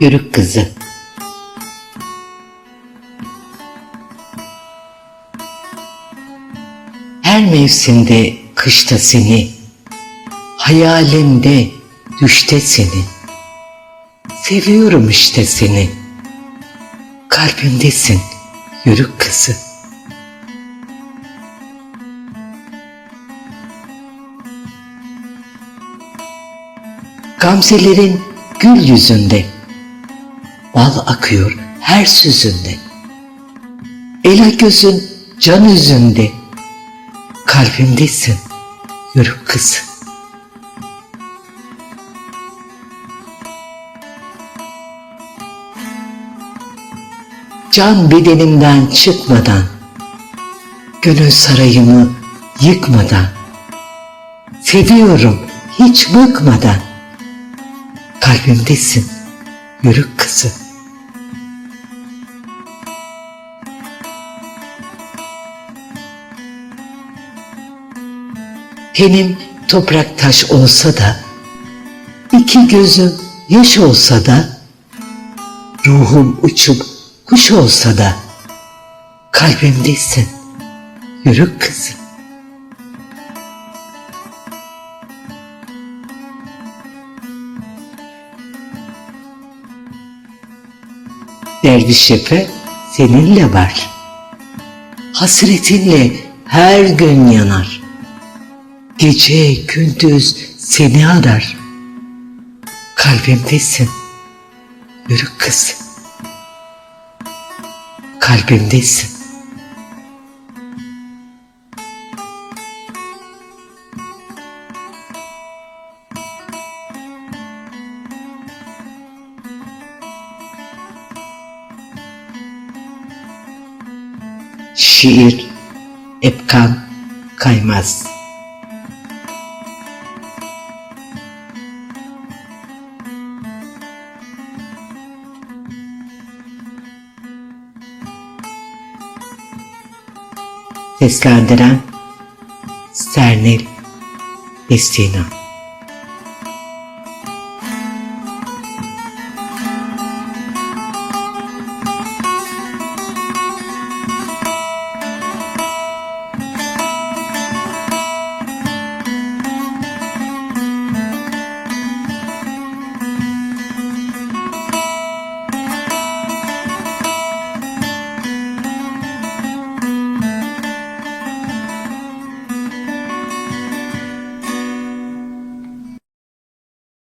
Yörük kızı. Her mevsimde kışta seni, hayalimde düşte seni. Seviyorum işte seni. Kalbimdesin yörük kızı. Gamzelerin gül yüzünde, bal akıyor her sözünde. Ela gözün can yüzünde, kalbimdesin yörük kızı. Can bedenimden çıkmadan, gönül sarayımı yıkmadan, seviyorum hiç bıkmadan, kalbimdesin yörük kızı. Tenim toprak taş olsa da, iki gözüm yaş olsa da, ruhum uçup kuş olsa da, kalbimdesin yörük kızı. Derviş Efe seninle var. Hasretinle her gün yanar. Gece gündüz seni arar. Kalbimdesin yürü kız. Kalbimdesin. Şiir Epkan Kaymaz. Seslendiren Sernil Destina